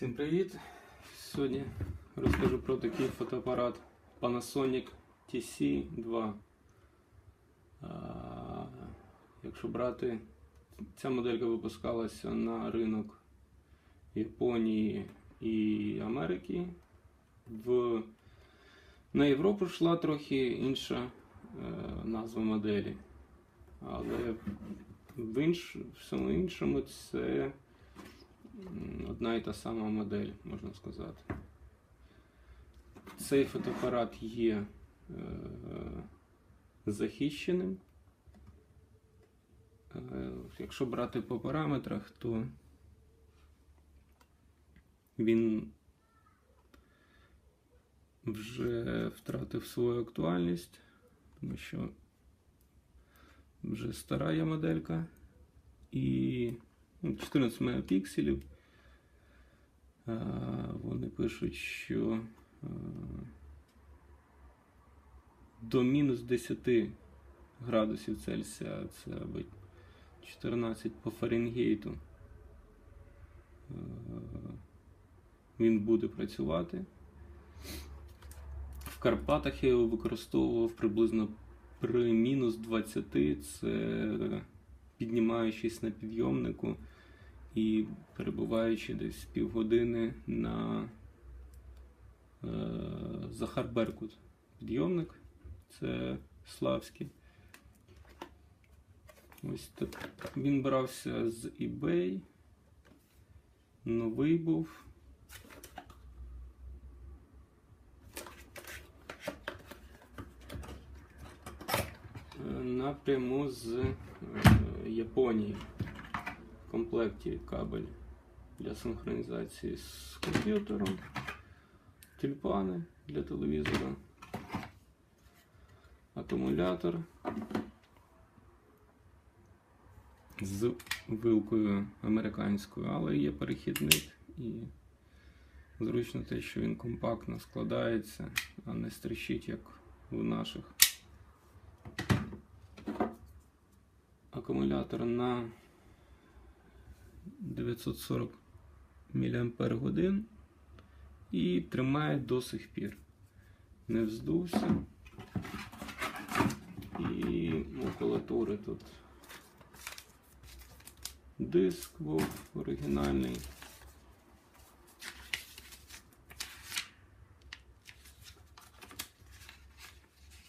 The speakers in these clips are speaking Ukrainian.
Всім привіт! Сьогодні розкажу про такий фотоапарат Panasonic TC2. А, Якщо брати, ця моделька випускалася на ринок Японії і Америки. В... На Європу йшла трохи інша е, назва моделі. Але в інш... всьому іншому це одна і та сама модель, можна сказати. Цей фотоапарат є е, захищеним. Е, Якщо брати по параметрах, то він вже втратив свою актуальність, тому що вже стара є моделька і ну, 14 мегапікселів. А, Вони пишуть, що до мінус 10 градусів Цельсія, це або 14 по Фаренгейту, він буде працювати. В Карпатах я його використовував приблизно при мінус 20, це піднімаючись на підйомнику і перебуваючи десь півгодини на е, Захар Беркут. Підйомник це Славський. Ось так. Він брався з eBay. Новий був. Е, Напряму з е, Японії в комплекті кабель для синхронізації з комп'ютером, тюльпани для телевізора, акумулятор з вилкою американською, але є перехідник і зручно те, що він компактно складається, а не стріщить, як в наших. Акумулятор на 940 мАч і тримає до сих пір. Не вздувся. І макулатури тут диск був оригінальний.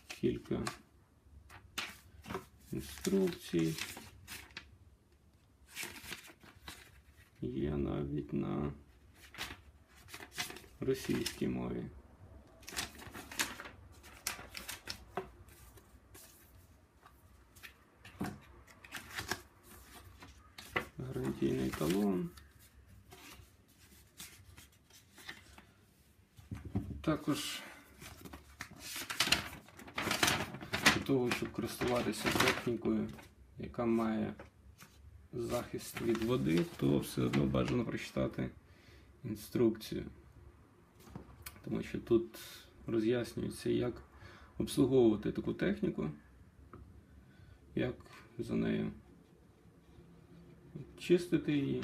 Кілька інструкцій. Є навіть на російській мові. Гарантійний талон. Також для того, щоб користуватися технікою, яка має захист від води, то все одно бажано прочитати інструкцію. Тому що тут роз'яснюється, як обслуговувати таку техніку, як за нею чистити її.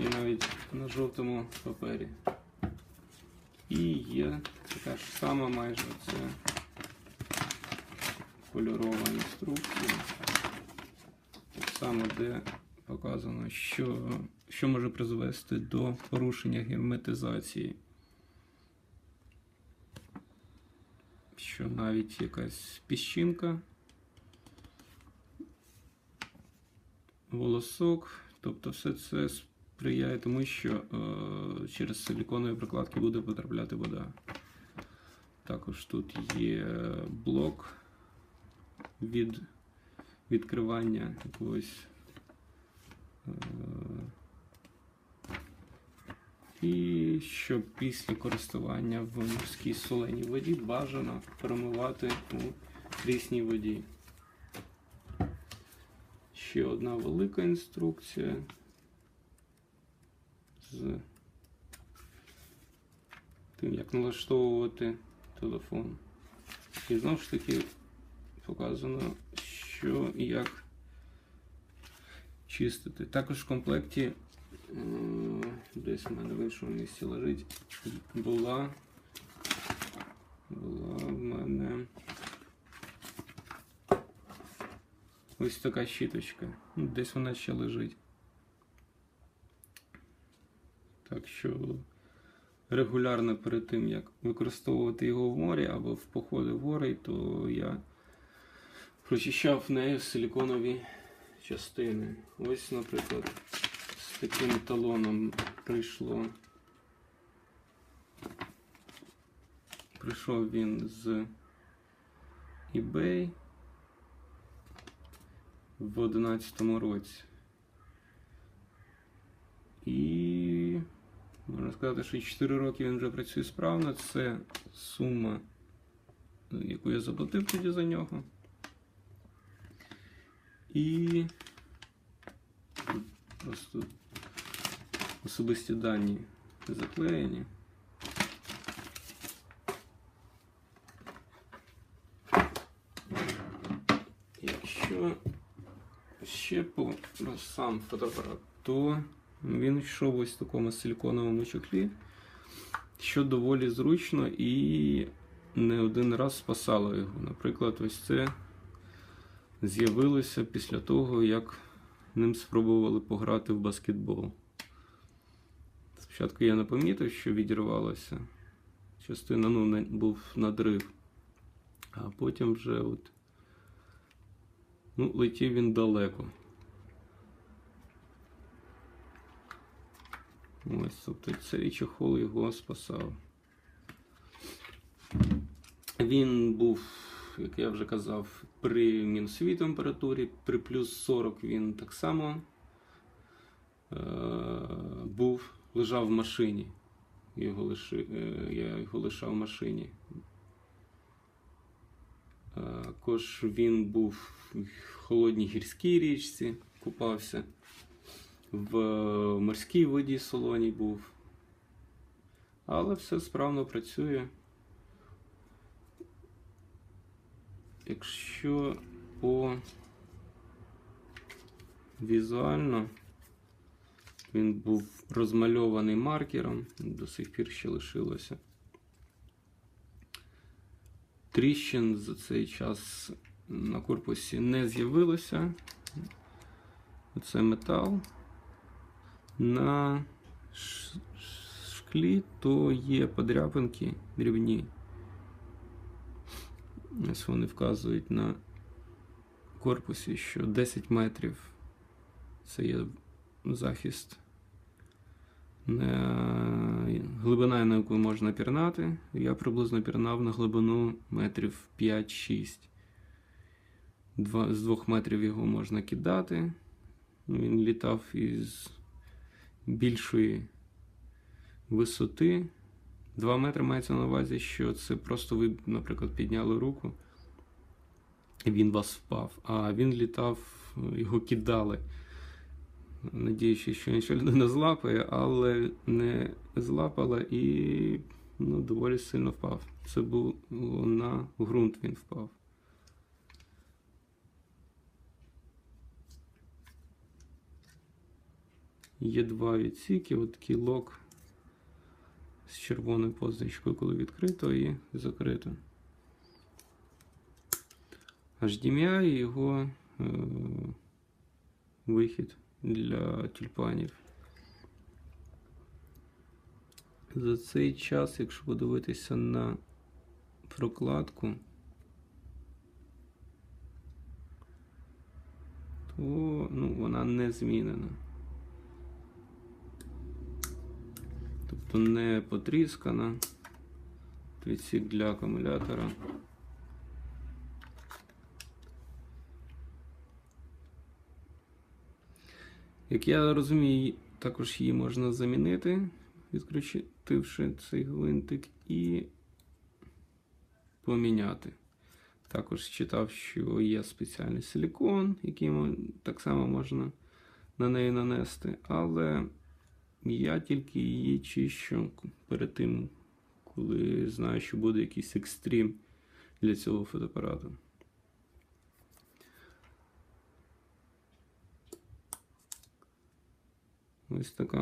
Й навіть на жовтому папері. І є така ж сама майже це кольорова інструкція. Так само, де показано, що, що може призвести до порушення герметизації. Що навіть якась піщинка, волосок, тобто все це сприяє тому, що е, через силіконові прокладки буде потрапляти вода. Також тут є блок від відкривання якогось. е, І щоб після користування в морській соленій воді бажано промивати у прісній воді. Ще одна велика інструкція з тим, як налаштовувати телефон. І знову ж таки показано, що і як чистити. Також в комплекті е, десь в мене в іншому місці лежить. Була. Була в мене. Ось така щіточка. Ну, Десь вона ще лежить. Так що регулярно перед тим, як використовувати його в морі або в походи в гори, то я прочищав нею силіконові частини. Ось, наприклад, з таким талоном прийшло. Прийшов він з eBay в 2011 році. І можна сказати, що 4 роки він вже працює справно. Це сума, яку я заплатив тоді за нього. І просто особисті дані заклеєні. Якщо ще по сам фотоапарат, то він йшов ось в такому силіконовому чохлі, що доволі зручно і не один раз спасало його. Наприклад, ось це з'явилося після того, як ним спробували пограти в баскетбол. Спочатку я не помітив, що відірвалося. Частина ну, був надрив. А потім вже от. Ну, летів він далеко. Ось, тобто цей чохол його спасав. Він був, як я вже казав, при мінусовій температурі, при плюс 40 він так само е- був, лежав в машині. Його лиши, е- я його лишав в машині. Також він був в холодній гірській річці, купався. В морській воді солоній був. Але все справно працює. Якщо по візуально він був розмальований маркером, до сих пір ще лишилося. Тріщин за цей час на корпусі не з'явилося. Це метал. На шклі то є подряпинки дрібні. Ось вони вказують на корпусі, що 10 метрів це є захист. Глибина, на яку можна пірнати. Я приблизно пірнав на глибину метрів 5-6. Два, з 2 метрів його можна кидати. Він літав із більшої висоти. 2 метри мається на увазі, що це просто ви, наприклад, підняли руку, і він вас впав. А він літав, його кидали. Надіючись, що інша людина злапає, але не злапала і ну, доволі сильно впав. Це було на ґрунт він впав. Є два відсіки, от такий лок з червоною позначкою, коли відкрито і закрито. HDMI і його е, вихід для тюльпанів. За цей час, якщо подивитися на прокладку, то ну, вона не змінена. Тобто не потріскана. Відсік для акумулятора. Як я розумію, також її можна замінити, відкрутивши цей гвинтик і поміняти. Також читав, що є спеціальний силікон, який так само можна на неї нанести, але я тільки її чищу перед тим, коли знаю, що буде якийсь екстрім для цього фотоапарату. Ось така.